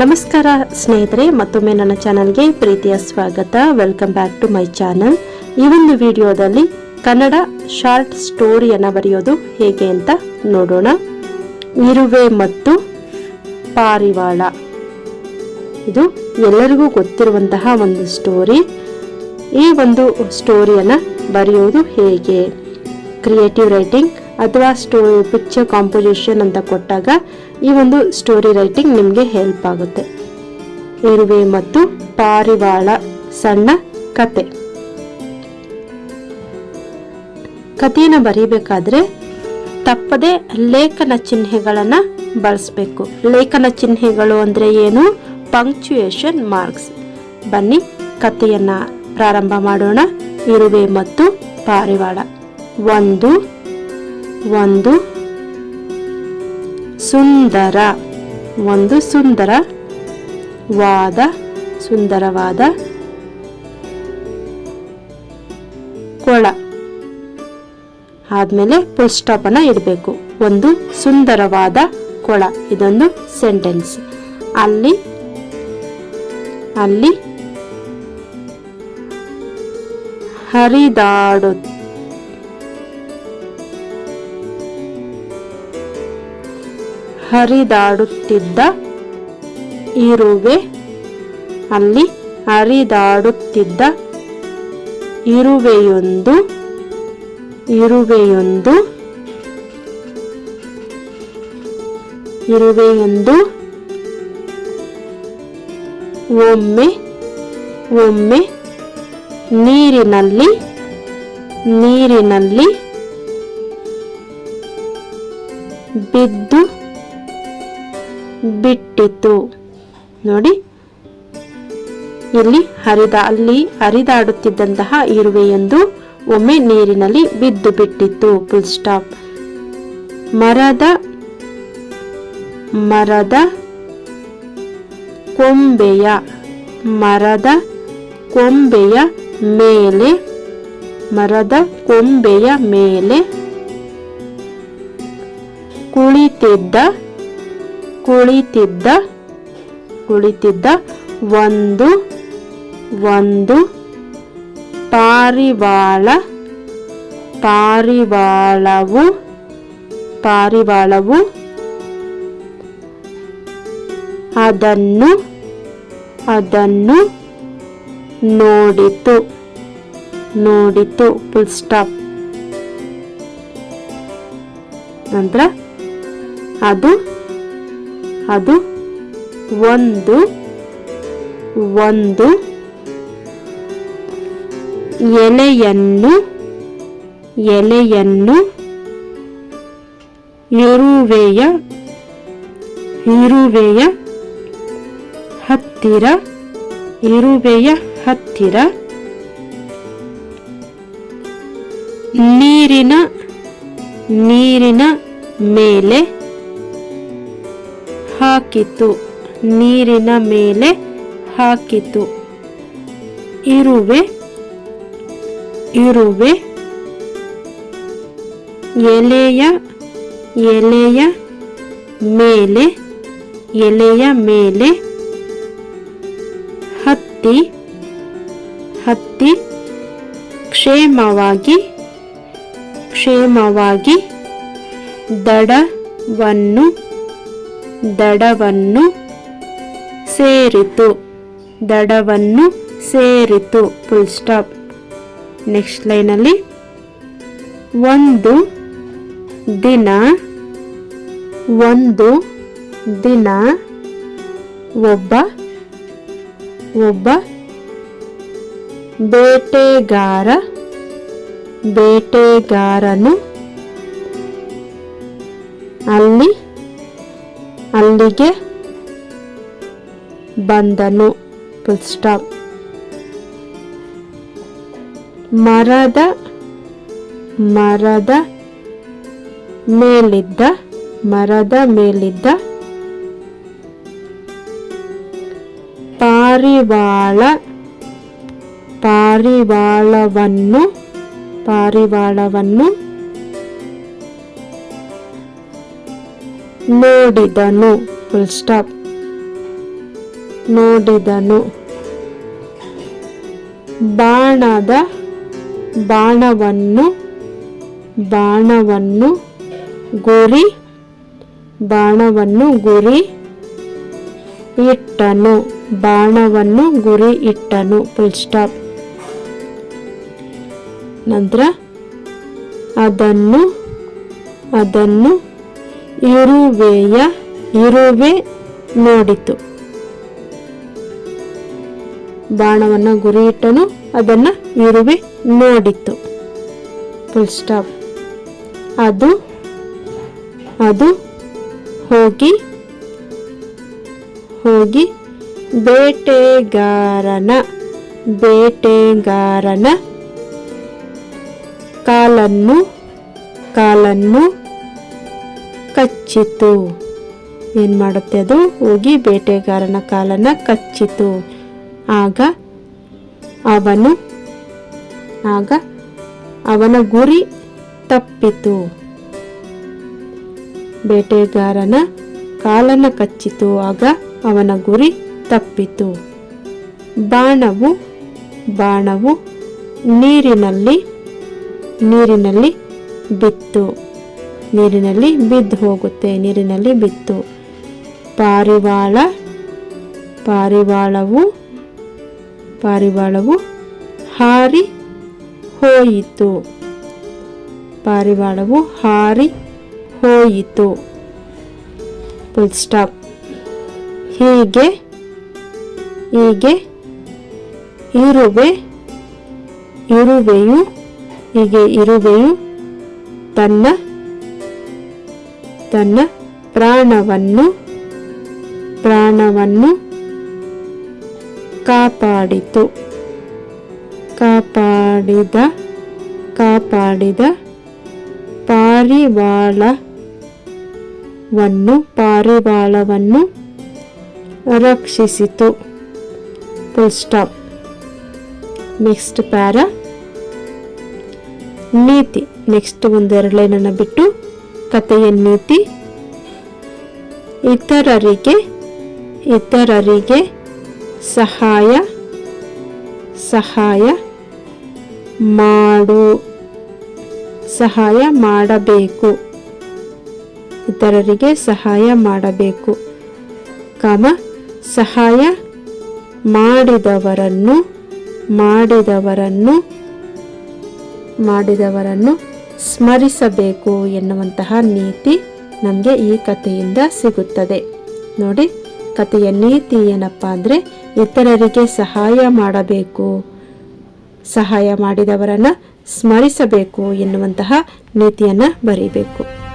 ನಮಸ್ಕಾರ ಸ್ನೇಹಿತರೆ, ಮತ್ತೊಮ್ಮೆ ನನ್ನ ಚಾನಲ್ಗೆ ಪ್ರೀತಿಯ ಸ್ವಾಗತ. Welcome back to my channel ಈ ಒಂದು ವಿಡಿಯೋದಲ್ಲಿ ಕನ್ನಡ ಶಾರ್ಟ್ ಸ್ಟೋರಿಯನ್ನು ಬರೆಯೋದು ಹೇಗೆ ಅಂತ ನೋಡೋಣ. ಇರುವೆ ಮತ್ತು ಪಾರಿವಾಳ. ಇದು ಎಲ್ಲರಿಗೂ ಗೊತ್ತಿರುವಂತಹ ಒಂದು ಸ್ಟೋರಿ ಈ ಒಂದು ಸ್ಟೋರಿಯನ್ನು ಬರೆಯೋದು ಹೇಗೆ? ಕ್ರಿಯೇಟಿವ್ ರೈಟಿಂಗ್ ಅಥವಾ ಸ್ಟೋ ಪಿಕ್ಚರ್ ಕಾಂಪೋಸಿಷನ್ ಅಂತ ಕೊಟ್ಟಾಗ ಈ ಒಂದು ಸ್ಟೋರಿ ರೈಟಿಂಗ್ ನಿಮಗೆ ಹೆಲ್ಪ್ ಆಗುತ್ತೆ. ಇರುವೆ ಮತ್ತು ಪಾರಿವಾಳ ಸಣ್ಣ ಕತೆ. ಕಥೆಯನ್ನು ಬರೀಬೇಕಾದ್ರೆ ತಪ್ಪದೆ ಲೇಖನ ಚಿಹ್ನೆಗಳನ್ನು ಬಳಸಬೇಕು. ಲೇಖನ ಚಿಹ್ನೆಗಳು ಅಂದರೆ ಏನು? ಪಂಕ್ಚುಯೇಷನ್ ಮಾರ್ಕ್ಸ್ ಬನ್ನಿ, ಕಥೆಯನ್ನು ಪ್ರಾರಂಭ ಮಾಡೋಣ. ಇರುವೆ ಮತ್ತು ಪಾರಿವಾಳ. ಒಂದು ಒಂದು ಸುಂದರ ಒಂದು ಸುಂದರ ವಾದ, ಸುಂದರವಾದ ಕೊಳ. ಆದಮೇಲೆ ಫುಲ್ ಸ್ಟಾಪನ್ನು ಇಡಬೇಕು. ಒಂದು ಸುಂದರವಾದ ಕೊಳ. ಇದೊಂದು ಸೆಂಟೆನ್ಸ್. ಅಲ್ಲಿ ಅಲ್ಲಿ ಹರಿದಾಡು ಹರಿದಾಡುತ್ತಿದ್ದ ಇರುವೆ ಅಲ್ಲಿ ಹರಿದಾಡುತ್ತಿದ್ದ ಇರುವೆಯೊಂದು ಇರುವೆಯೊಂದು ಇರುವೆಯೊಂದು. ಒಮ್ಮೆ ಒಮ್ಮೆ ನೀರಿನಲ್ಲಿ ನೀರಿನಲ್ಲಿ ಬಿದ್ದು ಬಿಟ್ಟಿತು. ನೋಡಿ. ಇಲ್ಲಿ ಹರಿದ, ಅಲ್ಲಿ ಹರಿದಾಡುತ್ತಿದ್ದಂತಹ ಇರುವೆಯೊಂದು ಒಮ್ಮೆ ನೀರಿನಲ್ಲಿ ಬಿದ್ದು ಬಿಟ್ಟಿತ್ತು. ಫುಲ್ ಸ್ಟಾಪ್ ಮರದ ಮರದ ಕೊಂಬೆಯ ಮರದ ಕೊಂಬೆಯ ಮೇಲೆ, ಮರದ ಕೊಂಬೆಯ ಮೇಲೆ ಕುಳಿತಿದ್ದ ಕುಳಿತಿದ್ದ ಕುಳಿತಿದ್ದ ಒಂದು ಒಂದು ಪಾರಿವಾಳ, ಪಾರಿವಾಳವು ಪಾರಿವಾಳವು ಅದನ್ನು ಅದನ್ನು ನೋಡಿತು ನೋಡಿತು ಫುಲ್ ಸ್ಟಾಪ್ ನಂತರ ಅದು ಅದು ಒಂದು ಒಂದು ಎಲೆಯನ್ನು ಎಲೆಯನ್ನು ಇರುವೆಯ ಇರುವೆಯ ಹತ್ತಿರ ಇರುವೆಯ ಹತ್ತಿರ ನೀರಿನ ನೀರಿನ ಮೇಲೆ ಹಾಕಿತು, ನೀರಿನ ಮೇಲೆ ಹಾಕಿತು. ಇರುವೆ ಇರುವೆ, ಎಲೆಯ ಎಲೆಯ ಮೇಲೆ ಎಲೆಯ ಮೇಲೆ ಹತ್ತಿ ಹತ್ತಿ ಕ್ಷೇಮವಾಗಿ ಕ್ಷೇಮವಾಗಿ ದಡವನ್ನು ದಡವನ್ನು ಸೇರಿತು. ದಡವನ್ನು ಸೇರಿತು. ಫುಲ್ ಸ್ಟಾಪ್ ನೆಕ್ಸ್ಟ್ ಲೈನಲ್ಲಿ ಒಂದು ದಿನ ಒಂದು ದಿನ ಒಬ್ಬ ಒಬ್ಬ ಬೇಟೆಗಾರ, ಬೇಟೆಗಾರನು ಅಲ್ಲಿ ಅಲ್ಲಿಗೆ ಬಂದನು. ಸ್ಟಾಪ್ ಮರದ ಮರದ ಮೇಲಿದ್ದ ಮರದ ಮೇಲಿದ್ದ ಪಾರಿವಾಳ ಪಾರಿವಾಳವನ್ನು ಪಾರಿವಾಳವನ್ನು ನೋಡಿದನು. ಫುಲ್ ಸ್ಟಾಪ್ ನೋಡಿದನು. ಬಾಣದ ಬಾಣವನ್ನು ಬಾಣವನ್ನು ಗುರಿ ಬಾಣವನ್ನು ಗುರಿ ಇಟ್ಟನು. ಬಾಣವನ್ನು ಗುರಿ ಇಟ್ಟನು. ಫುಲ್ ಸ್ಟಾಪ್ ನಂತರ ಅದನ್ನು ಅದನ್ನು ಇರುವೆಯ ಇರುವೆ ನೋಡಿತು. ಬಾಣವನ್ನು ಗುರಿಯಿಟ್ಟನು, ಅದನ್ನು ಇರುವೆ ನೋಡಿತು. ಫುಲ್ ಸ್ಟಾಪ್ ಅದು ಅದು ಹೋಗಿ ಹೋಗಿ ಬೇಟೆಗಾರನ ಬೇಟೆಗಾರನ ಕಾಲನ್ನು ಕಾಲನ್ನು ಕಚ್ಚಿತು. ಏನು ಮಾಡುತ್ತೆ ಅದು? ಹೋಗಿ ಬೇಟೆಗಾರನ ಕಾಲನ್ನು ಕಚ್ಚಿತು. ಆಗ ಅವನು, ಆಗ ಅವನ ಗುರಿ ತಪ್ಪಿತು. ಬೇಟೆಗಾರನ ಕಾಲನ್ನು ಕಚ್ಚಿತು. ಆಗ ಅವನ ಗುರಿ ತಪ್ಪಿತು. ಬಾಣವು ಬಾಣವು ನೀರಿನಲ್ಲಿ ನೀರಿನಲ್ಲಿ ಬಿತ್ತು. ನೀರಿನಲ್ಲಿ ಬಿದ್ದು ಹೋಗುತ್ತೆ, ನೀರಿನಲ್ಲಿ ಬಿತ್ತು. ಪಾರಿವಾಳ, ಪಾರಿವಾಳವು ಪಾರಿವಾಳವು ಹಾರಿ ಹೋಯಿತು. ಪಾರಿವಾಳವು ಹಾರಿ ಹೋಯಿತು. ಫುಲ್ ಸ್ಟಾಪ್ ಹೀಗೆ ಹೀಗೆ ಇರುವೆ, ಇರುವೆಯು, ಹೀಗೆ ಇರುವೆಯು ತನ್ನ ತನ್ನ ಪ್ರಾಣವನ್ನು ಪ್ರಾಣವನ್ನು ಕಾಪಾಡಿತು. ಕಾಪಾಡಿದ ಕಾಪಾಡಿದ ಪಾರಿವಾಳವನ್ನು ಪಾರಿವಾಳವನ್ನು ರಕ್ಷಿಸಿತು. ಫುಲ್ ಸ್ಟಾಪ್ ನೆಕ್ಸ್ಟ್ ಪ್ಯಾರ ನೀತಿ ನೆಕ್ಸ್ಟ್ ಒಂದೆರಡು ಲೈನನ್ನು ಬಿಟ್ಟು ಕಥೆಯ ನೀತಿ, ಇತರರಿಗೆ ಇತರರಿಗೆ ಸಹಾಯ ಸಹಾಯ ಮಾಡು, ಸಹಾಯ ಮಾಡಬೇಕು, ಇತರರಿಗೆ ಸಹಾಯ ಮಾಡಬೇಕು. ಕಮ, ಸಹಾಯ ಮಾಡಿದವರನ್ನು ಮಾಡಿದವರನ್ನು ಮಾಡಿದವರನ್ನು ಸ್ಮರಿಸಬೇಕು ಎನ್ನುವಂತಹ ನೀತಿ ನಮಗೆ ಈ ಕಥೆಯಿಂದ ಸಿಗುತ್ತದೆ. ನೋಡಿ ಕಥೆಯ ನೀತಿ ಏನಪ್ಪ ಅಂದರೆ ಇತರರಿಗೆ ಸಹಾಯ ಮಾಡಬೇಕು. ಸಹಾಯ ಮಾಡಿದವರನ್ನು ಸ್ಮರಿಸಬೇಕು ಎನ್ನುವಂತಹ ನೀತಿಯನ್ನು ಬರೀಬೇಕು.